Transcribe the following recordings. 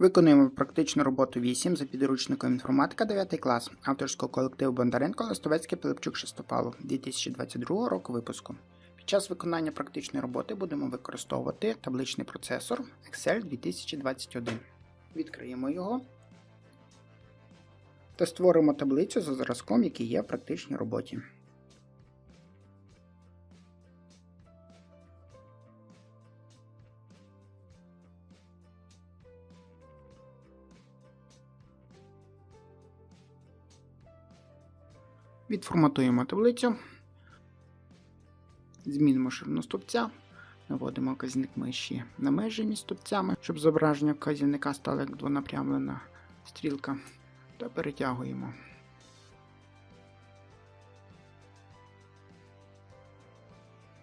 Виконуємо практичну роботу 8 за підручником інформатика 9 клас авторського колективу Бондаренко Листовецький Пилипчук Шестопалов 2022 року випуску. Під час виконання практичної роботи будемо використовувати табличний процесор Excel 2021. Відкриємо його та створимо таблицю за зразком, який є в практичній роботі. Відформатуємо таблицю. Змінимо ширину стовпця. Наводимо вказівник миші на межі між стовпцями, щоб зображення вказівника стало як двонапрямлена стрілка. Та перетягуємо.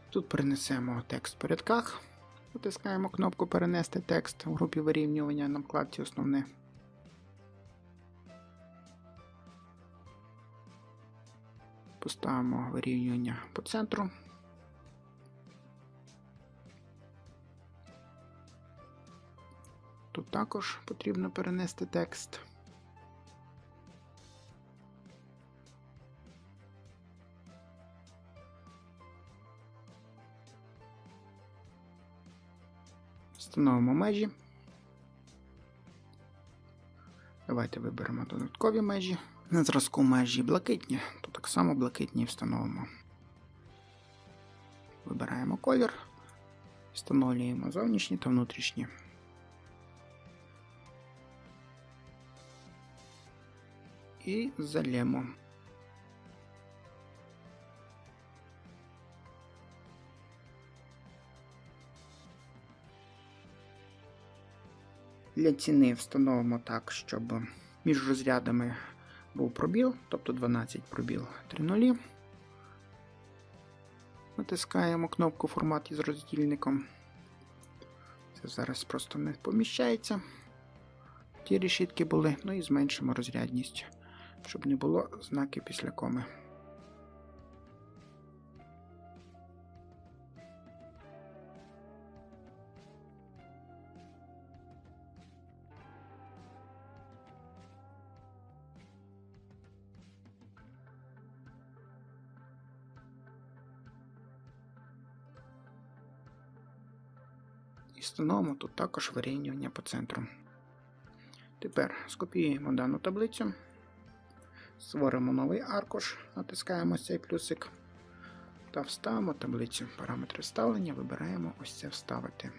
Тут перенесемо текст в порядках. Натискаємо кнопку Перенести текст в групі вирівнювання на вкладці Основне. Поставимо вирівнювання по центру. Тут також потрібно перенести текст. Встановимо межі. Давайте виберемо додаткові межі. На зразку межі блакитні, то так само блакитні встановимо. Вибираємо колір, встановлюємо зовнішні та внутрішні. І залємо. Для ціни встановимо так, щоб між розрядами був пробіл, тобто 12 пробіл 3 нулі. Натискаємо кнопку формат із роздільником. Це зараз просто не поміщається. Ті решітки були, ну і зменшимо розрядність, щоб не було знаків після коми. І встановимо тут також вирівнювання по центру. Тепер скопіюємо дану таблицю, створимо новий аркуш, натискаємо цей плюсик та вставимо таблицю. Параметри вставлення вибираємо ось це вставити.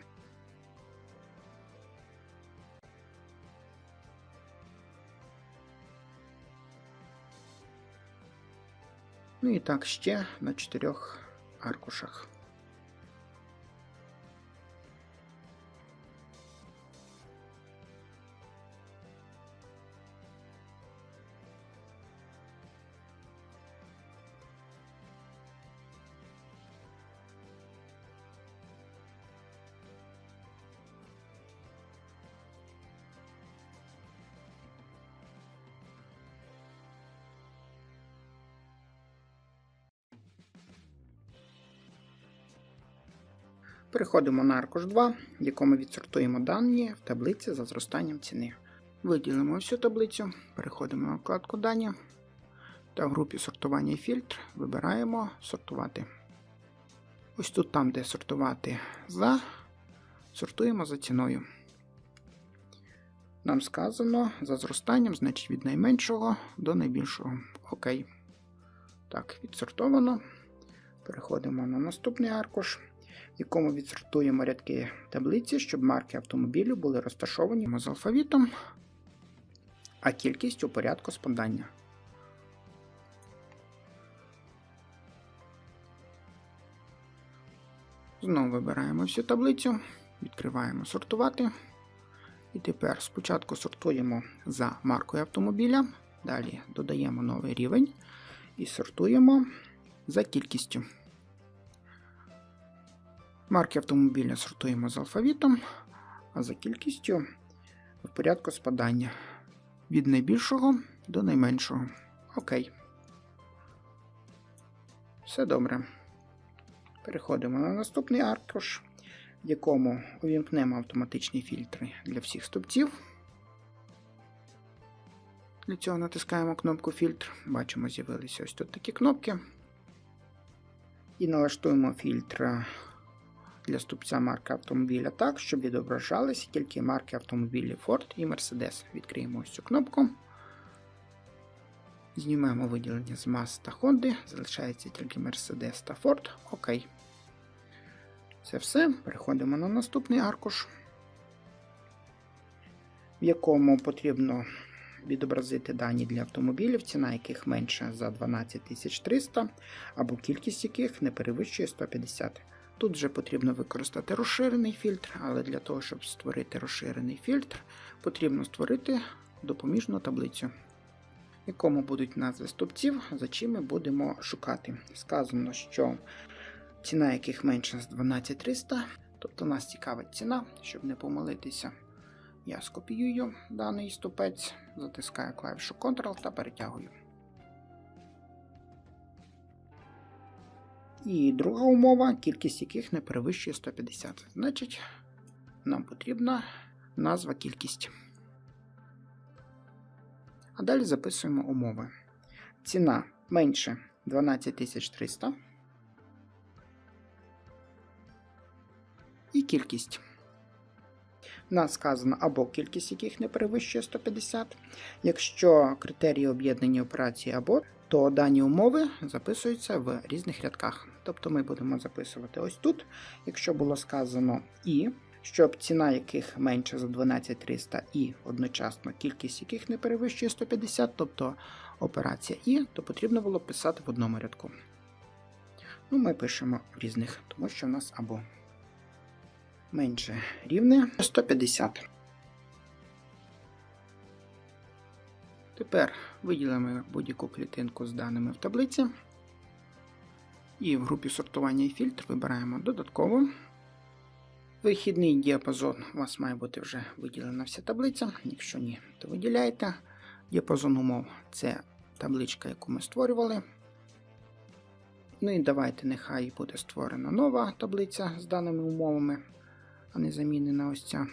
Ну і так ще на чотирьох аркушах. Переходимо на аркуш 2, в якому відсортуємо дані в таблиці за зростанням ціни. Виділимо всю таблицю, переходимо на вкладку Дані та в групі сортування і фільтр вибираємо сортувати. Ось тут, там, де сортувати за, сортуємо за ціною. Нам сказано за зростанням, значить від найменшого до найбільшого. Окей. Так, відсортовано. Переходимо на наступний аркуш якому відсортуємо рядки таблиці, щоб марки автомобілю були розташовані з алфавітом, а кількість у порядку спадання. Знову вибираємо всю таблицю, відкриваємо сортувати. І тепер спочатку сортуємо за маркою автомобіля, далі додаємо новий рівень і сортуємо за кількістю. Марки автомобіля сортуємо з алфавітом, а за кількістю в порядку спадання від найбільшого до найменшого. Окей. Все добре. Переходимо на наступний аркуш, в якому увімкнемо автоматичні фільтри для всіх стовпців. Для цього натискаємо кнопку фільтр. Бачимо, з'явилися ось тут такі кнопки. І налаштуємо фільтр для ступця марки автомобіля так, щоб відображалися тільки марки автомобілів Ford і Mercedes. Відкриємо ось цю кнопку. Знімаємо виділення з Mazda та Honda. Залишається тільки Mercedes та Ford. Окей. Це все. Переходимо на наступний аркуш, в якому потрібно відобразити дані для автомобілів, ціна яких менша за 12300, або кількість яких не перевищує 150. Тут вже потрібно використати розширений фільтр, але для того, щоб створити розширений фільтр, потрібно створити допоміжну таблицю, в якому будуть назви стовпців, за чим ми будемо шукати. Сказано, що ціна яких менша з 12300, тобто нас цікавить ціна, щоб не помилитися. Я скопіюю даний ступець, затискаю клавішу Ctrl та перетягую. І друга умова, кількість яких не перевищує 150. Значить, нам потрібна назва кількість. А далі записуємо умови. Ціна менше 12300. І кількість. У нас сказано або кількість яких не перевищує 150. Якщо критерії об'єднані операції або, то дані умови записуються в різних рядках. Тобто ми будемо записувати ось тут, якщо було сказано і, щоб ціна яких менша за 12300 і одночасно кількість яких не перевищує 150, тобто операція і, то потрібно було писати в одному рядку. Ну, ми пишемо в різних, тому що в нас або менше рівне 150. Тепер виділимо будь-яку клітинку з даними в таблиці. І в групі сортування і фільтр вибираємо додатково. Вихідний діапазон у вас має бути вже виділена вся таблиця. Якщо ні, то виділяйте. Діапазон умов це табличка, яку ми створювали. Ну і давайте нехай буде створена нова таблиця з даними умовами, а не замінена ось ця.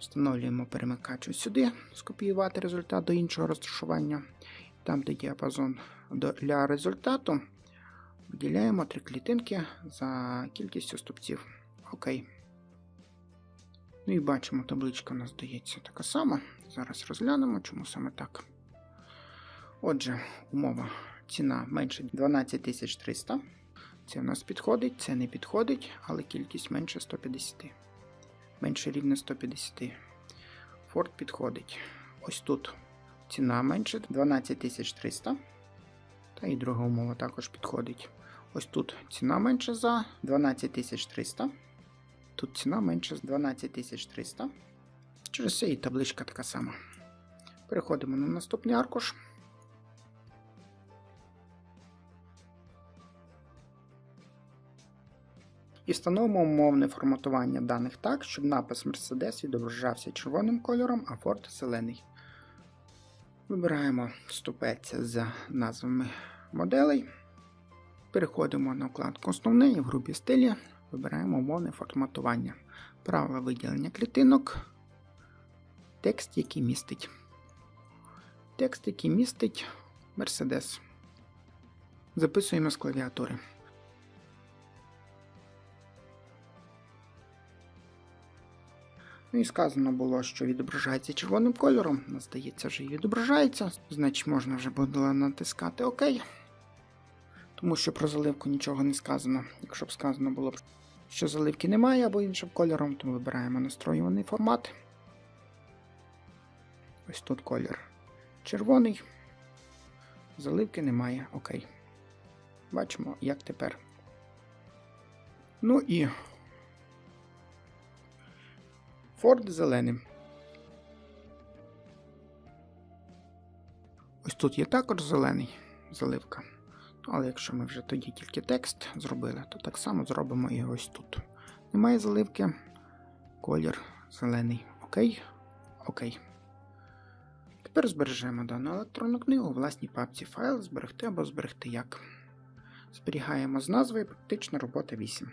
Встановлюємо перемикач сюди, скопіювати результат до іншого розташування. Там, де діапазон для результату, виділяємо три клітинки за кількістю ступців. Окей. Ну і бачимо, табличка у нас здається така сама. Зараз розглянемо, чому саме так. Отже, умова ціна менше 12300. Це у нас підходить, це не підходить, але кількість менше 150. Менше рівня 150. Форд підходить. Ось тут ціна менше 12300. Та і друга умова також підходить. Ось тут ціна менше за 12300. Тут ціна менше з 12300. Через це і табличка така сама. Переходимо на наступний аркуш. І встановимо умовне форматування даних так, щоб напис Mercedes відображався червоним кольором, а Ford зелений. Вибираємо ступець з назвами моделей. Переходимо на вкладку Основне і в групі стилі вибираємо умовне форматування. Праве виділення клітинок. Текст, який містить. Текст, який містить Mercedes. Записуємо з клавіатури. Ну і сказано було, що відображається червоним кольором. Ну, здається, вже і відображається. Значить, можна вже буде натискати ОК. Тому що про заливку нічого не сказано. Якщо б сказано було, що заливки немає або іншим кольором, то вибираємо настроюваний формат. Ось тут колір червоний. Заливки немає. Окей. Бачимо, як тепер. Ну і Форд зеленим. Ось тут є також зелений заливка. Але якщо ми вже тоді тільки текст зробили, то так само зробимо і ось тут. Немає заливки, колір зелений. Окей. Окей. Тепер збережемо дану електронну книгу у власній папці файл, зберегти або зберегти як. Зберігаємо з назвою Практична робота 8.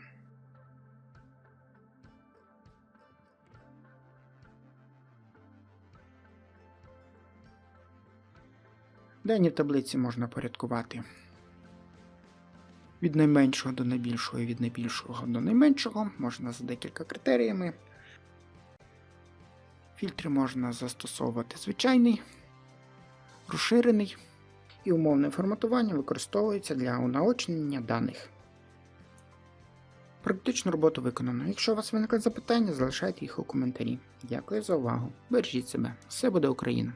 Дані в таблиці можна порядкувати від найменшого до найбільшого і від найбільшого до найменшого. Можна за декілька критеріями. Фільтри можна застосовувати звичайний, розширений і умовне форматування використовується для унаочнення даних. Практичну роботу виконано. Якщо у вас виникли запитання, залишайте їх у коментарі. Дякую за увагу. Бережіть себе. Все буде Україна!